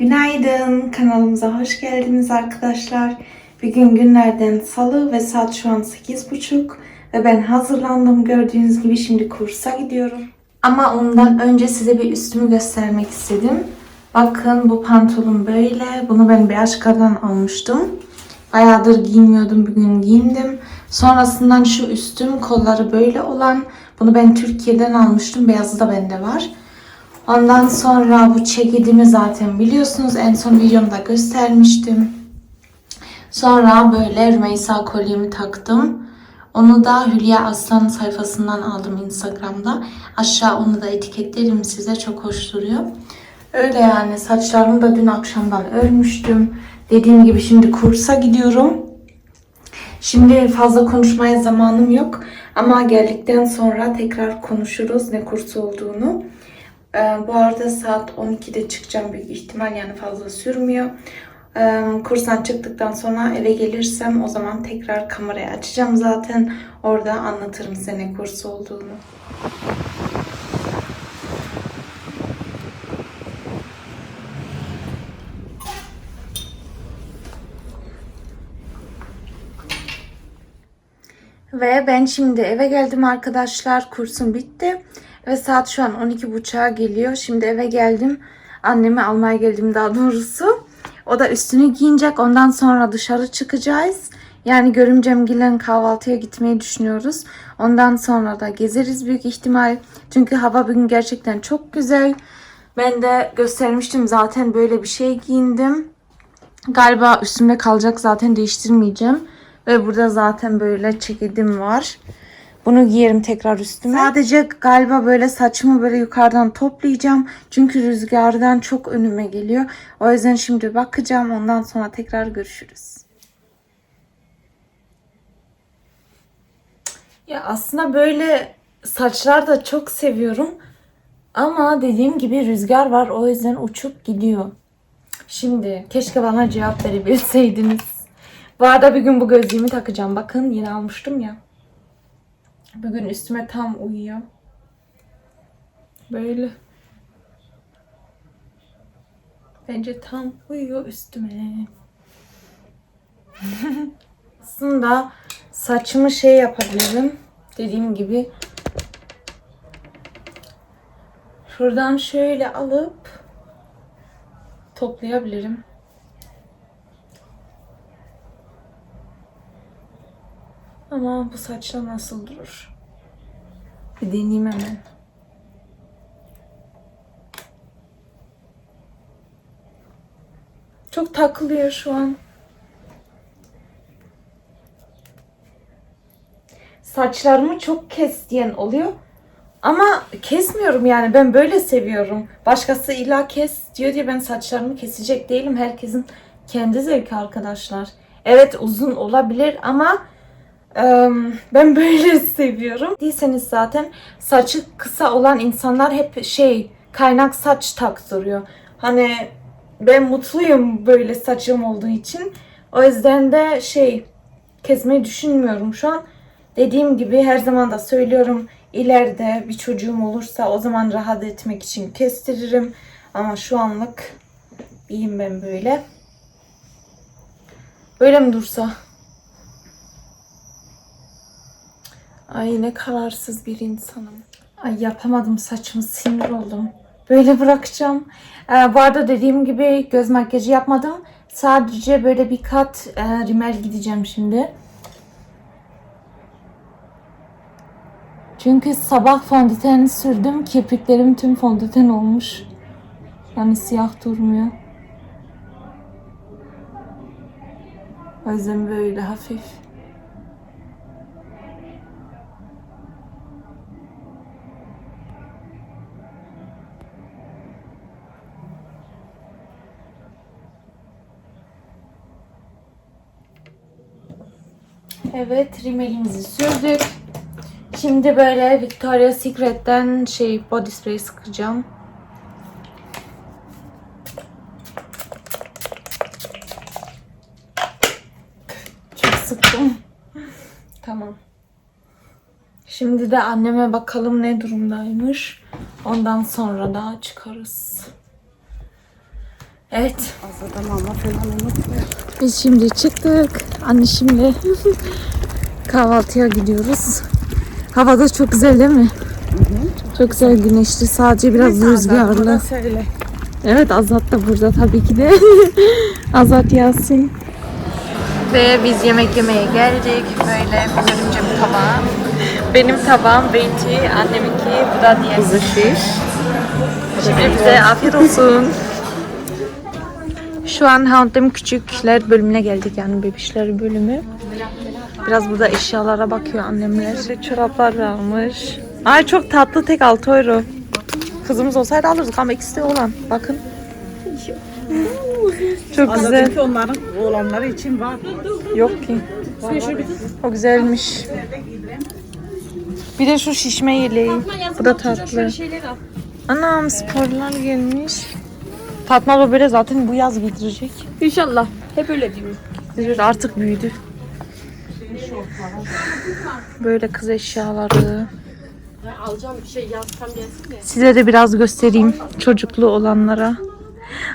Günaydın, kanalımıza hoş geldiniz arkadaşlar. Bugün günlerden salı ve saat şu an 8.30 ve ben hazırlandım. Gördüğünüz gibi şimdi kursa gidiyorum. Ama ondan önce size bir üstümü göstermek istedim. Bakın bu pantolon böyle. Bunu ben Bershka'dan almıştım. Bayağıdır giymiyordum. Bugün giyindim. Sonrasından şu üstüm kolları böyle olan. Bunu ben Türkiye'den almıştım. Beyazı da bende var. Ondan sonra bu çekidimi zaten biliyorsunuz. En son videomda göstermiştim. Sonra böyle Rümeysa kolyemi taktım. Onu da Hülya Aslan sayfasından aldım Instagram'da. Aşağı onu da etiketlerim size. Çok hoş duruyor. Öyle yani saçlarımı da dün akşamdan örmüştüm. Dediğim gibi şimdi kursa gidiyorum. Şimdi fazla konuşmaya zamanım yok. Ama geldikten sonra tekrar konuşuruz ne kursu olduğunu. Ee, bu arada saat 12'de çıkacağım büyük ihtimal yani fazla sürmüyor. Ee, kursdan çıktıktan sonra eve gelirsem o zaman tekrar kamerayı açacağım zaten. Orada anlatırım size ne kursu olduğunu. Ve ben şimdi eve geldim arkadaşlar. Kursum bitti. Ve saat şu an 12.30'a geliyor. Şimdi eve geldim. Annemi almaya geldim daha doğrusu. O da üstünü giyinecek. Ondan sonra dışarı çıkacağız. Yani görümcemgilerin kahvaltıya gitmeyi düşünüyoruz. Ondan sonra da gezeriz büyük ihtimal. Çünkü hava bugün gerçekten çok güzel. Ben de göstermiştim zaten böyle bir şey giyindim. Galiba üstümde kalacak zaten değiştirmeyeceğim. Ve burada zaten böyle ceketim var. Bunu giyerim tekrar üstüme. Sadece galiba böyle saçımı böyle yukarıdan toplayacağım. Çünkü rüzgardan çok önüme geliyor. O yüzden şimdi bakacağım. Ondan sonra tekrar görüşürüz. Ya aslında böyle saçlar da çok seviyorum. Ama dediğim gibi rüzgar var. O yüzden uçup gidiyor. Şimdi keşke bana cevap verebilseydiniz. Bu arada bir gün bu gözlüğümü takacağım. Bakın yeni almıştım ya. Bugün üstüme tam uyuyor. Böyle. Bence tam uyuyor üstüme. Aslında saçımı şey yapabilirim. Dediğim gibi. Şuradan şöyle alıp toplayabilirim. Ama bu saçla nasıl durur? Bir deneyeyim hemen. Çok takılıyor şu an. Saçlarımı çok kes diyen oluyor. Ama kesmiyorum yani ben böyle seviyorum. Başkası illa kes diyor diye ben saçlarımı kesecek değilim. Herkesin kendi zevki arkadaşlar. Evet uzun olabilir ama Ben böyle seviyorum. Değilseniz zaten saçı kısa olan insanlar hep şey kaynak saç taktırıyor. Hani ben mutluyum böyle saçım olduğu için. O yüzden de şey kesmeyi düşünmüyorum şu an. Dediğim gibi her zaman da söylüyorum ileride bir çocuğum olursa o zaman rahat etmek için kestiririm. Ama şu anlık iyiyim ben böyle. Böyle mi dursa? Ay ne kararsız bir insanım. Ay yapamadım saçımı sinir oldum. Böyle bırakacağım. Ee, bu arada dediğim gibi göz makyajı yapmadım. Sadece böyle bir kat e, rimel gideceğim şimdi. Çünkü sabah fondöten sürdüm. Kirpiklerim tüm fondöten olmuş. Yani siyah durmuyor. O yüzden böyle hafif. Evet, rimelimizi sürdük. Şimdi böyle Victoria's Secret'ten şey body spray sıkacağım. Çok sıktım. Tamam. Şimdi de anneme bakalım ne durumdaymış. Ondan sonra da çıkarız. Evet. Azada mama falan unutmayalım. Biz şimdi çıktık. Anne şimdi kahvaltıya gidiyoruz. Hava da çok güzel değil mi? Çok güzel güneşli. Sadece biraz rüzgarlı. Söyle. Evet Azat da burada tabii ki de. Azat Yasin. Ve biz yemek yemeye geldik. Böyle üzerince bir tabağım. Benim tabağım Beyti, anneminki, bu da diğer. Şimdi bize afiyet olsun. Şu an Hound'em küçükler bölümüne geldik yani bebişler bölümü. Biraz burada eşyalara bakıyor annemler. Böyle çoraplar varmış. Ay çok tatlı tek 6 euro. Kızımız olsaydı alırdık ama ikisi de olan. Bakın. Çok güzel. Azadaki onların oğlanları için var. Yok ki. O güzelmiş. Bir de şu şişme yeleği. Bu da tatlı. Anam sporlar gelmiş. Fatma abla böyle zaten bu yaz giydirecek. İnşallah. Hep öyle diyor. Giydirir artık büyüdü. Böyle kız eşyaları. Alacağım bir şey yazsam gelsin de. Size de biraz göstereyim çocuklu olanlara.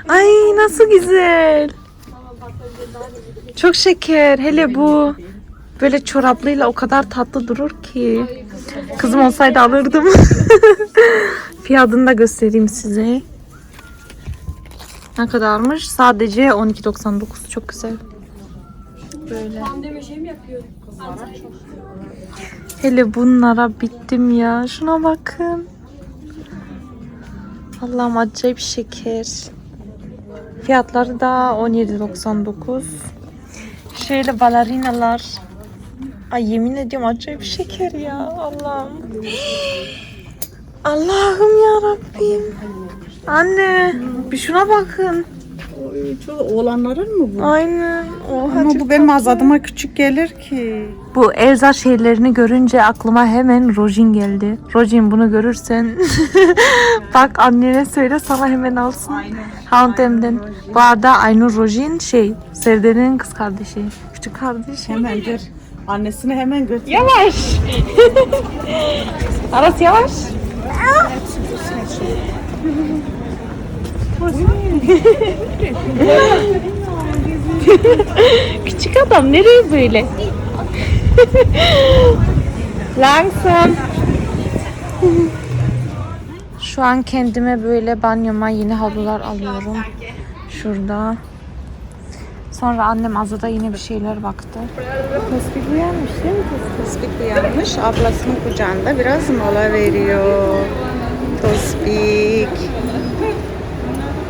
Ay nasıl güzel. Çok şeker. Hele bu böyle çoraplıyla o kadar tatlı durur ki. Kızım olsaydı alırdım. Fiyatını da göstereyim size. Ne kadarmış? Sadece 12.99. Çok güzel. Böyle. Pandemi şey mi yapıyor? Hele bunlara bittim ya. Şuna bakın. Allah'ım acayip şeker. Fiyatları da 17.99. Şöyle balerinalar. Ay yemin ediyorum acayip şeker ya. Allah'ım. Allah'ım ya Rabbim. Anne bir şuna bakın. Çoğu oğlanların mı bu? Aynen. Oha, Ama çok bu benim azadıma küçük gelir ki. Bu Elza şeylerini görünce aklıma hemen Rojin geldi. Rojin bunu görürsen bak annene söyle sana hemen alsın. Houndem'den. Bu arada Aynur Rojin şey Sevde'nin kız kardeşi. Küçük kardeşi. Hemendir. Annesini hemen götür. Yavaş. Aras yavaş. Küçük adam nereye böyle? Langsam. Şu an kendime böyle banyoma yeni havlular alıyorum. Şurada. Sonra annem Azada yine bir şeyler baktı. Tospik uyanmış değil mi? Tospik uyanmış. Ablasının kucağında biraz mola veriyor. Tospik.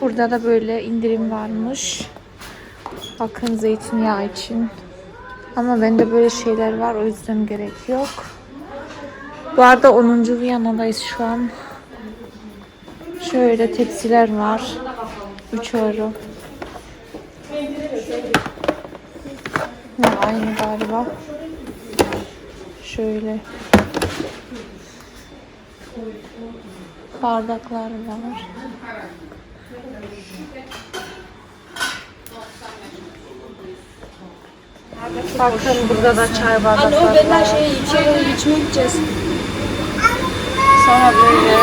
Burada da böyle indirim varmış. Bakın zeytinyağı için. Ama bende böyle şeyler var o yüzden gerek yok. Bu arada 10. Viyana'dayız şu an. Şöyle tepsiler var. 3 euro. Ha, aynı galiba. Şöyle. Bardaklar var. Bakın burada da çay bardakları Anne o benden şey şeyleri içmeye gideceğiz. Sonra böyle.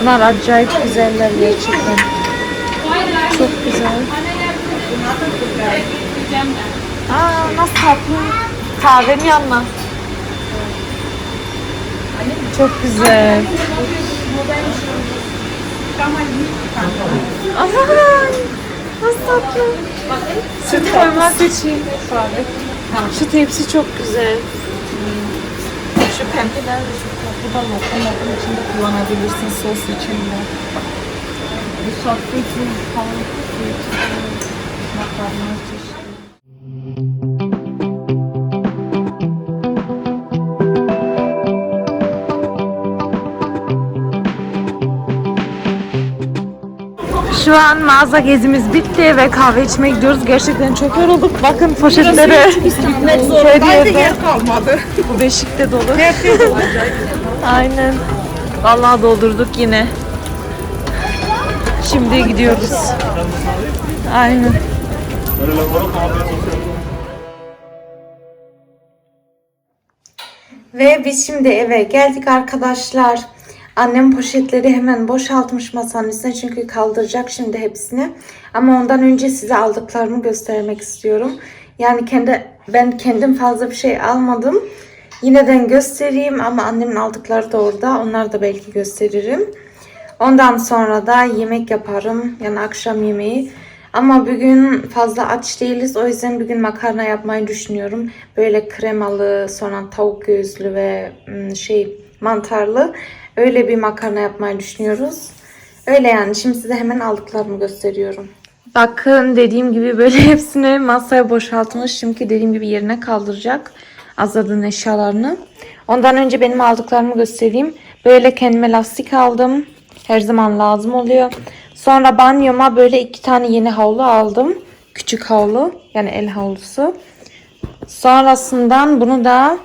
Bunlar acayip güzeller gerçekten. Çok güzel. Aa nasıl tatlı. Kahvenin yanına. Çok güzel. Aman nasıl tatlı. Süt koymak için. Şu tepsi çok güzel. Şu pembeler de çok tatlı. Bu da lokum lokum içinde kullanabilirsin sos içinde. Bu sofra için falan. Makarna çeşitli. Şu an mağaza gezimiz bitti ve kahve içmeye gidiyoruz. Gerçekten çok yorulduk. Bakın poşetlere. Gitmek zorundaydı, yer kalmadı. Bu beşikte dolu. Dolacak. Aynen. Vallahi doldurduk yine. Şimdi gidiyoruz. Aynen. Ve biz şimdi eve geldik arkadaşlar. Annem poşetleri hemen boşaltmış masanın üstüne çünkü kaldıracak şimdi hepsini. Ama ondan önce size aldıklarımı göstermek istiyorum. Yani kendi ben kendim fazla bir şey almadım. Yineden göstereyim ama annemin aldıkları da orada. Onları da belki gösteririm. Ondan sonra da yemek yaparım. Yani akşam yemeği. Ama bugün fazla aç değiliz. O yüzden bugün makarna yapmayı düşünüyorum. Böyle kremalı, sonra tavuk göğüslü ve şey mantarlı. Öyle bir makarna yapmayı düşünüyoruz. Öyle yani. Şimdi size hemen aldıklarımı gösteriyorum. Bakın dediğim gibi böyle hepsini masaya boşaltmış. Çünkü dediğim gibi yerine kaldıracak. Azad'ın eşyalarını. Ondan önce benim aldıklarımı göstereyim. Böyle kendime lastik aldım. Her zaman lazım oluyor. Sonra banyoma böyle iki tane yeni havlu aldım. Küçük havlu. Yani el havlusu. Sonrasından bunu da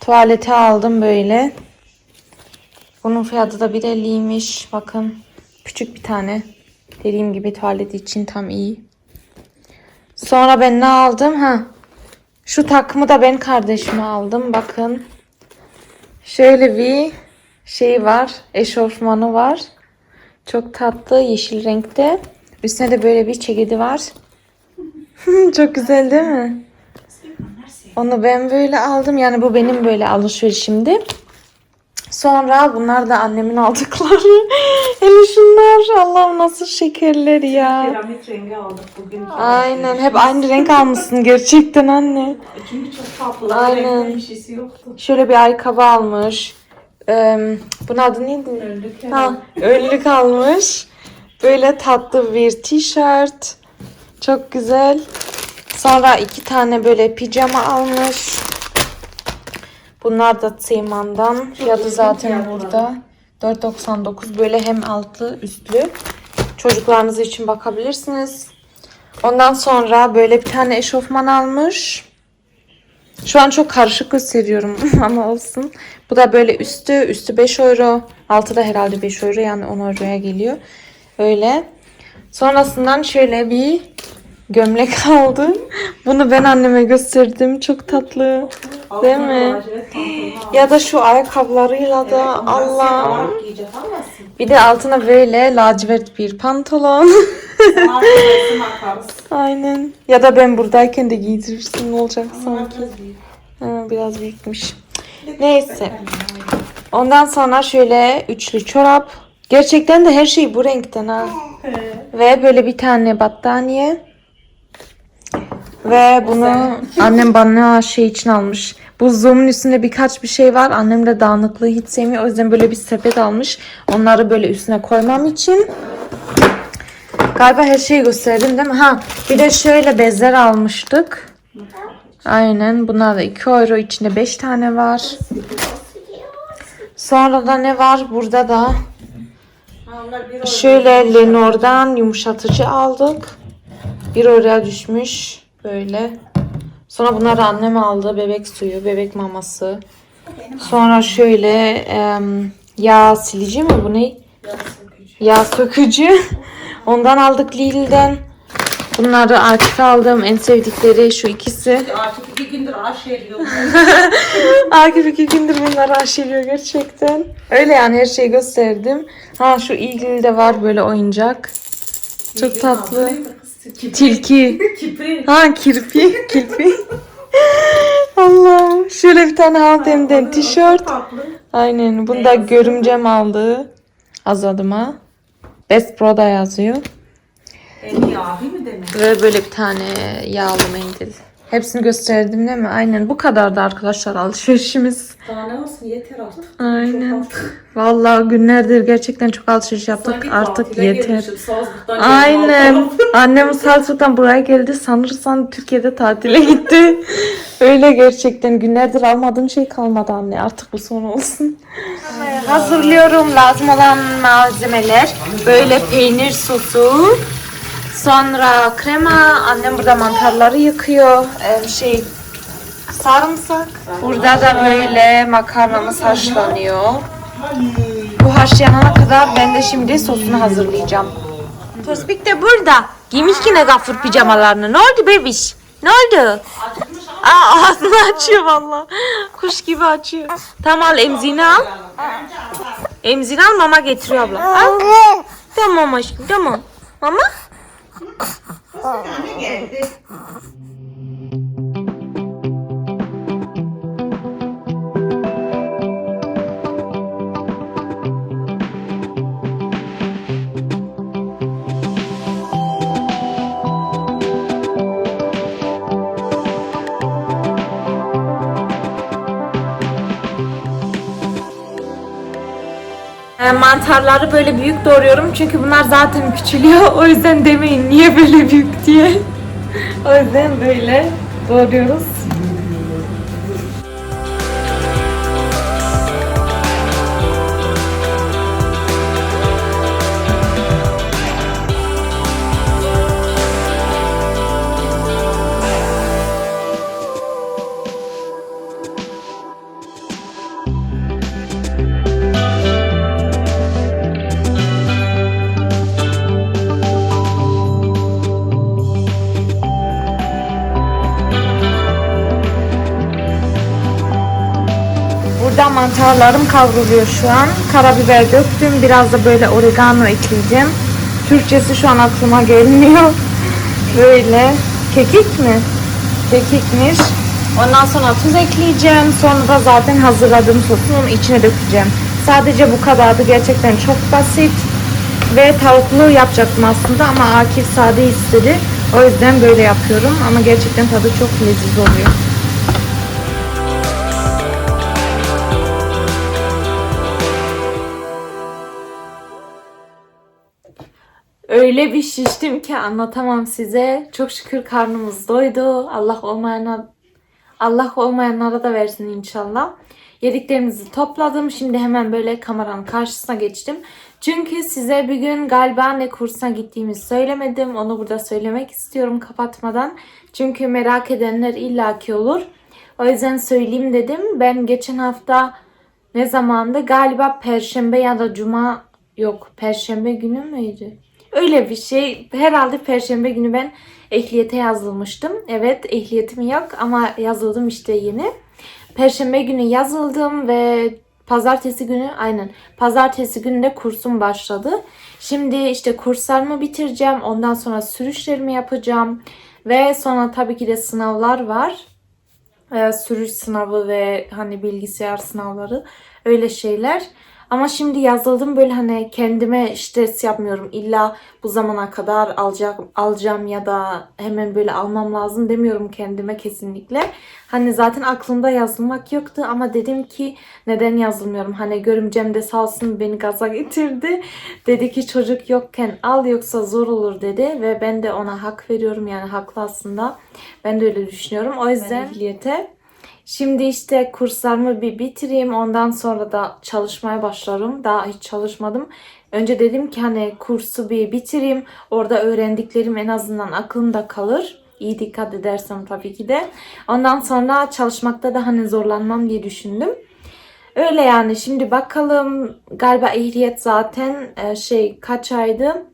tuvalete aldım böyle. Bunun fiyatı da 1.50'ymiş. Bakın. Küçük bir tane. Dediğim gibi tuvalet için tam iyi. Sonra ben ne aldım? Ha. Şu takımı da ben kardeşime aldım. Bakın. Şöyle bir şey var. Eşofmanı var. Çok tatlı yeşil renkte. Üstüne de böyle bir ceketi var. Çok güzel değil mi? Onu ben böyle aldım. Yani bu benim böyle alışverişimdi. Sonra bunlar da annemin aldıkları. Hele şunlar. Allah'ım nasıl şekerler ya. Piramit rengi aldık bugün. Aynen. Hep aynı renk almışsın gerçekten anne. Çünkü çok tatlı. Aynen. Bir şeysi yoktu. Şöyle bir ayakkabı almış. Ee, bunun adı neydi? Öldük Ha, önlük almış. Böyle tatlı bir tişört. Çok güzel. Sonra iki tane böyle pijama almış. Bunlar da Seyman'dan. Fiyatı zaten burada. 4.99 böyle hem altlı üstlü. Çocuklarınız için bakabilirsiniz. Ondan sonra böyle bir tane eşofman almış. Şu an çok karışık gösteriyorum ama olsun. Bu da böyle üstü, üstü 5 euro. Altı da herhalde 5 euro yani 10 euroya geliyor. Öyle. Sonrasından şöyle bir gömlek aldım. Bunu ben anneme gösterdim. Çok tatlı. Değil mi? Ya da şu ayakkabılarıyla da Allah. Bir de altına böyle lacivert bir pantolon. Aynen. Ya da ben buradayken de giydirirsin ne olacak sanki. Ha, biraz büyükmüş. Neyse. Ondan sonra şöyle üçlü çorap. Gerçekten de her şey bu renkten ha. Ve böyle bir tane battaniye. Ve bunu annem bana şey için almış. Buzluğumun üstünde birkaç bir şey var. Annem de dağınıklığı hiç sevmiyor. O yüzden böyle bir sepet almış. Onları böyle üstüne koymam için. Galiba her şeyi gösterdim değil mi? Ha bir de şöyle bezler almıştık. Aynen. Bunlar da 2 euro. içinde 5 tane var. Sonra da ne var? Burada da şöyle Lenore'dan yumuşatıcı aldık. 1 euroya düşmüş. Böyle. Sonra bunları annem aldı. Bebek suyu, bebek maması. Sonra şöyle em, yağ silici mi bu ne? Yağ sökücü. Ondan aldık Lidl'den. Bunları Akif'e aldım. En sevdikleri şu ikisi. Artık iki gündür aşeriyorum. Akif iki gündür bunları aşeriyor gerçekten. Öyle yani her şeyi gösterdim. Ha şu ilgili de var böyle oyuncak. Çok tatlı. Tilki. Kipri. Ha kirpi. Kirpi. Allah. Şöyle bir tane hanımefendiden tişört. Aynen. Bunu da görümcem aldı. Az adıma. Best Pro'da yazıyor. En iyi abi mi demek? Ve böyle bir tane yağlı mendil. Hepsini gösterdim değil mi? Aynen bu kadardı arkadaşlar alışverişimiz. Daha ne olsun yeter artık. Aynen. Çok artık. Vallahi günlerdir gerçekten çok alışveriş yaptık. Sanki Artık yeter. Aynen. Annem Salzburg'dan buraya geldi. Sanırsan Türkiye'de tatile gitti. Öyle gerçekten. Günlerdir almadığın şey kalmadı anne. Artık bu son olsun. Hazırlıyorum lazım olan malzemeler. Böyle peynir sosu. Sonra krema. Annem burada mantarları yıkıyor. Şey sarımsak. Burada da böyle makarnamız haşlanıyor. Bu haşlanana kadar ben de şimdi sosunu hazırlayacağım. Tospik de burada. Giymiş yine gafur pijamalarını. Ne oldu bebiş? Ne oldu? Aa, ağzını açıyor valla. Kuş gibi açıyor. Tamam al emzini al. Emzini al mama getiriyor abla. Al. Tamam aşkım tamam. Mama? 啊啊啊啊 mantarları böyle büyük doğruyorum çünkü bunlar zaten küçülüyor. O yüzden demeyin niye böyle büyük diye. o yüzden böyle doğruyoruz. Mantarlarım kavruluyor şu an. Karabiber döktüm. Biraz da böyle oregano ekleyeceğim. Türkçesi şu an aklıma gelmiyor. Böyle. Kekik mi? Kekikmiş. Ondan sonra tuz ekleyeceğim. Sonra da zaten hazırladığım sosun içine dökeceğim. Sadece bu kadardı. Gerçekten çok basit. Ve tavuklu yapacaktım aslında ama Akif sade istedi. O yüzden böyle yapıyorum. Ama gerçekten tadı çok leziz oluyor. Öyle bir şiştim ki anlatamam size. Çok şükür karnımız doydu. Allah olmayana Allah olmayanlara da versin inşallah. Yediklerimizi topladım. Şimdi hemen böyle kameranın karşısına geçtim. Çünkü size bir gün galiba ne kursuna gittiğimi söylemedim. Onu burada söylemek istiyorum kapatmadan. Çünkü merak edenler illaki olur. O yüzden söyleyeyim dedim. Ben geçen hafta ne zamandı? Galiba perşembe ya da cuma yok. Perşembe günü müydü? Öyle bir şey. Herhalde perşembe günü ben ehliyete yazılmıştım. Evet ehliyetim yok ama yazıldım işte yeni. Perşembe günü yazıldım ve pazartesi günü aynen pazartesi günü de kursum başladı. Şimdi işte kurslarımı bitireceğim. Ondan sonra sürüşlerimi yapacağım. Ve sonra tabii ki de sınavlar var. Ee, sürüş sınavı ve hani bilgisayar sınavları öyle şeyler. Ama şimdi yazıldım böyle hani kendime stres yapmıyorum. İlla bu zamana kadar alacak, alacağım ya da hemen böyle almam lazım demiyorum kendime kesinlikle. Hani zaten aklımda yazılmak yoktu ama dedim ki neden yazılmıyorum? Hani görümcem de sağ olsun beni gaza getirdi. Dedi ki çocuk yokken al yoksa zor olur dedi ve ben de ona hak veriyorum yani haklı aslında. Ben de öyle düşünüyorum. O yüzden ehliyete Şimdi işte kurslarımı bir bitireyim. Ondan sonra da çalışmaya başlarım. Daha hiç çalışmadım. Önce dedim ki hani kursu bir bitireyim. Orada öğrendiklerim en azından aklımda kalır. İyi dikkat edersem tabii ki de. Ondan sonra çalışmakta da hani zorlanmam diye düşündüm. Öyle yani şimdi bakalım galiba ehliyet zaten e, şey kaç aydı?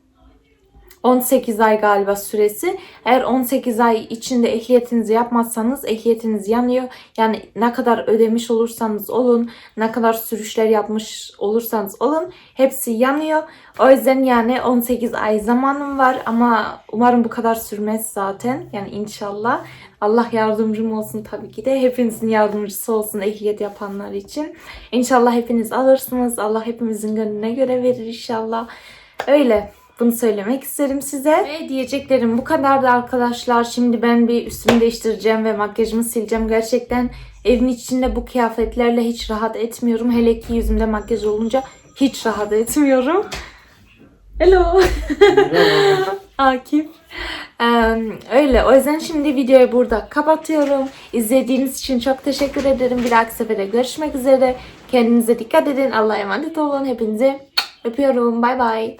18 ay galiba süresi. Eğer 18 ay içinde ehliyetinizi yapmazsanız ehliyetiniz yanıyor. Yani ne kadar ödemiş olursanız olun, ne kadar sürüşler yapmış olursanız olun hepsi yanıyor. O yüzden yani 18 ay zamanım var ama umarım bu kadar sürmez zaten. Yani inşallah. Allah yardımcım olsun tabii ki de. Hepinizin yardımcısı olsun ehliyet yapanlar için. İnşallah hepiniz alırsınız. Allah hepimizin gönlüne göre verir inşallah. Öyle. Bunu söylemek isterim size. Ve diyeceklerim bu kadardı arkadaşlar. Şimdi ben bir üstümü değiştireceğim ve makyajımı sileceğim. Gerçekten evin içinde bu kıyafetlerle hiç rahat etmiyorum. Hele ki yüzümde makyaj olunca hiç rahat etmiyorum. Hello. Akif. Ee, öyle. O yüzden şimdi videoyu burada kapatıyorum. İzlediğiniz için çok teşekkür ederim. Bir dahaki sefere görüşmek üzere. Kendinize dikkat edin. Allah'a emanet olun. Hepinizi öpüyorum. Bay bay.